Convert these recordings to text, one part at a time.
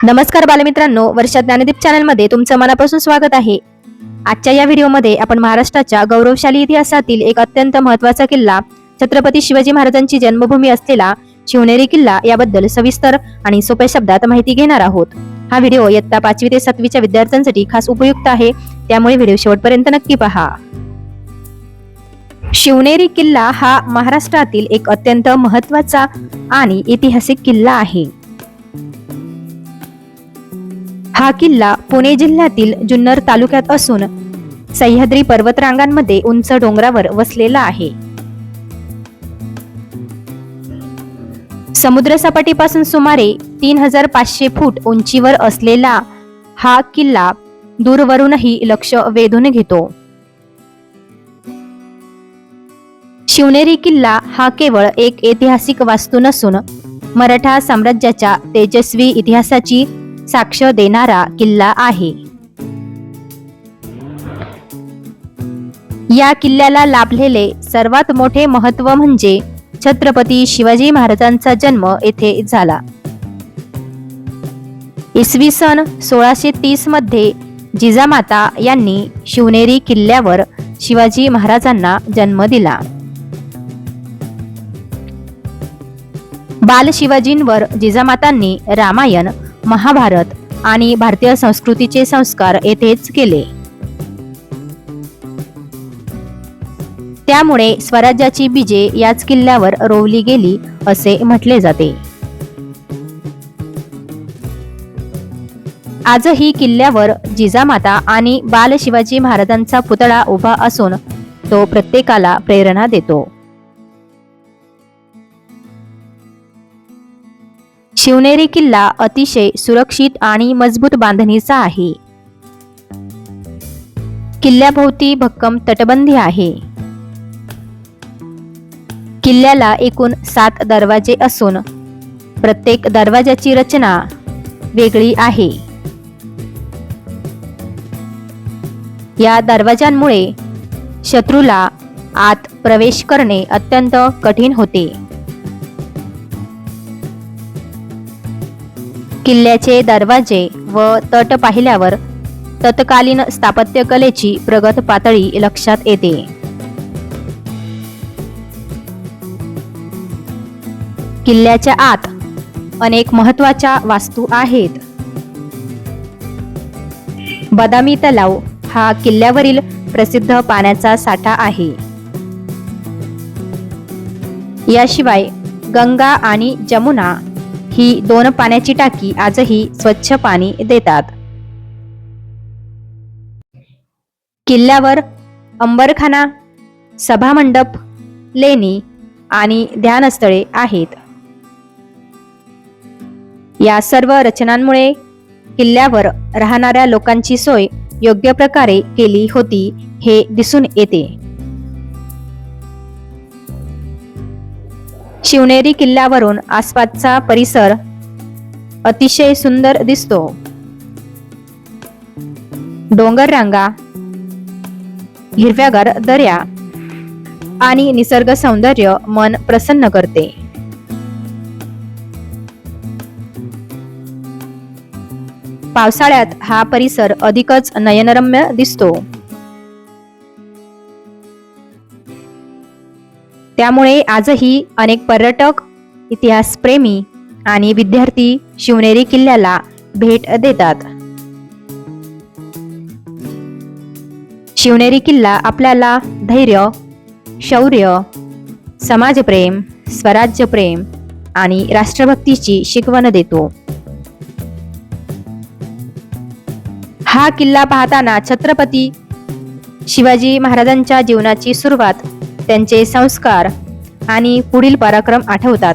नमस्कार बालमित्रांनो वर्षा ज्ञानदीप चॅनलमध्ये तुमचं मनापासून स्वागत आहे. आजच्या या व्हिडिओमध्ये आपण महाराष्ट्राच्या गौरवशाली इतिहासातील एक अत्यंत महत्त्वाचा किल्ला छत्रपती शिवाजी महाराजांची जन्मभूमी असलेला शिवनेरी किल्ला याबद्दल सविस्तर आणि सोप्या शब्दात माहिती घेणार आहोत. हा व्हिडिओ इयत्ता पाचवी ते सातवीच्या विद्यार्थ्यांसाठी खास उपयुक्त आहे त्यामुळे व्हिडिओ शेवटपर्यंत नक्की पहा. शिवनेरी किल्ला हा महाराष्ट्रातील एक अत्यंत महत्त्वाचा आणि ऐतिहासिक किल्ला आहे. हा किल्ला पुणे जिल्ह्यातील जुन्नर तालुक्यात असून सह्याद्री पर्वतरांगांमध्ये उंच डोंगरावर वसलेला आहे. समुद्रसपाटीपासून सुमारे तीन हजार पाचशे फूट उंचीवर असलेला हा किल्ला दूरवरूनही लक्ष वेधून घेतो. शिवनेरी किल्ला हा केवळ एक ऐतिहासिक वास्तू नसून मराठा साम्राज्याच्या तेजस्वी इतिहासाची साक्ष देणारा किल्ला आहे. या किल्ल्याला लाभलेले सर्वात मोठे महत्त्व म्हणजे छत्रपती शिवाजी महाराजांचा जन्म येथे झाला. इसवी सन सोळाशे तीसमध्ये जिजामाता यांनी शिवनेरी किल्ल्यावर शिवाजी महाराजांना जन्म दिला. बाल शिवाजींवर जिजामातांनी रामायण महाभारत आणि भारतीय संस्कृतीचे संस्कार येथेच केले. त्यामुळे स्वराज्याची बीजे याच किल्ल्यावर रोवली गेली असे म्हटले जाते. आजही किल्ल्यावर जिजामाता आणि बाल शिवाजी महाराजांचा पुतळा उभा असून तो प्रत्येकाला प्रेरणा देतो. शिवनेरी किल्ला अतिशय सुरक्षित आणि मजबूत बांधणीचा आहे. किल्ल्याभोवती भक्कम तटबंदी आहे. किल्ल्याला एकूण सात दरवाजे असून प्रत्येक दरवाजाची रचना वेगळी आहे. या दरवाजांमुळे शत्रूला आत प्रवेश करणे अत्यंत कठीण होते. किल्ल्याचे दरवाजे व तट पाहिल्यावर तत्कालीन स्थापत्यकलेची प्रगत पातळी लक्षात येते. किल्ल्याच्या आत अनेक महत्त्वाच्या वास्तू आहेत. बदामी तलाव हा किल्ल्यावरील प्रसिद्ध पाण्याचा साठा आहे. याशिवाय गंगा आणि जमुना ही दोन पाण्याची टाकी आजही स्वच्छ पाणी देतात. किल्ल्यावर अंबरखाना सभामंडप लेणी आणि ध्यानस्थळे आहेत. या सर्व रचनांमुळे किल्ल्यावर राहणाऱ्या लोकांची सोय योग्य प्रकारे केली होती हे दिसून येते. शिवनेरी किल्ल्यावरून आसपासचा परिसर अतिशय सुंदर दिसतो. डोंगर रांगा हिरव्यागार दर्या आणि निसर्ग सौंदर्य मन प्रसन्न करते. पावसाळ्यात हा परिसर अधिकच नयनरम्य दिसतो. त्यामुळे आजही अनेक पर्यटक इतिहासप्रेमी आणि विद्यार्थी शिवनेरी किल्ल्याला भेट देतात. शिवनेरी किल्ला आपल्याला धैर्य शौर्य समाजप्रेम स्वराज्यप्रेम आणि राष्ट्रभक्तीची शिकवण देतो. हा किल्ला पाहताना छत्रपती शिवाजी महाराजांच्या जीवनाची सुरुवात त्यांचे संस्कार आणि पुढील पराक्रम आठवतात.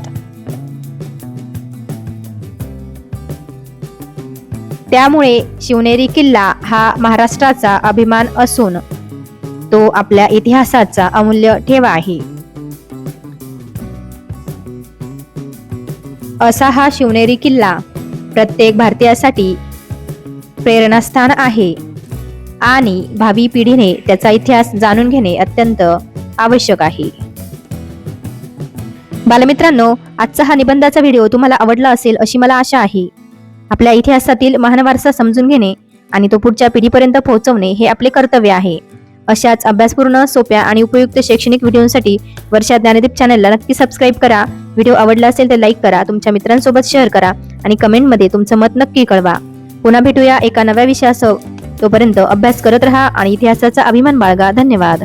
त्यामुळे शिवनेरी किल्ला हा महाराष्ट्राचा अभिमान असून तो आपल्या इतिहासाचा अमूल्य ठेवा आहे. असा हा शिवनेरी किल्ला प्रत्येक भारतीयासाठी प्रेरणास्थान आहे आणि भावी पिढीने त्याचा इतिहास जाणून घेणे अत्यंत आवश्यक आहे. बालमित्रांनो आजचा हा निबंधाचा व्हिडिओ तुम्हाला आवडला असेल अशी मला आशा आहे. आपल्या इतिहासातील महान वारसा समजून घेणे आणि तो पुढच्या पिढीपर्यंत पोहोचवणे हे आपले कर्तव्य आहे. अशाच अभ्यासपूर्ण सोप्या आणि उपयुक्त शैक्षणिक व्हिडिओसाठी वर्षा ज्ञानदीप चॅनलला नक्की सबस्क्राईब करा. व्हिडिओ आवडला असेल तर लाईक करा तुमच्या मित्रांसोबत शेअर करा आणि कमेंटमध्ये तुमचं मत नक्की कळवा. पुन्हा भेटूया एका नव्या विषयासह. तोपर्यंत अभ्यास करत राहा आणि इतिहासाचा अभिमान बाळगा. धन्यवाद.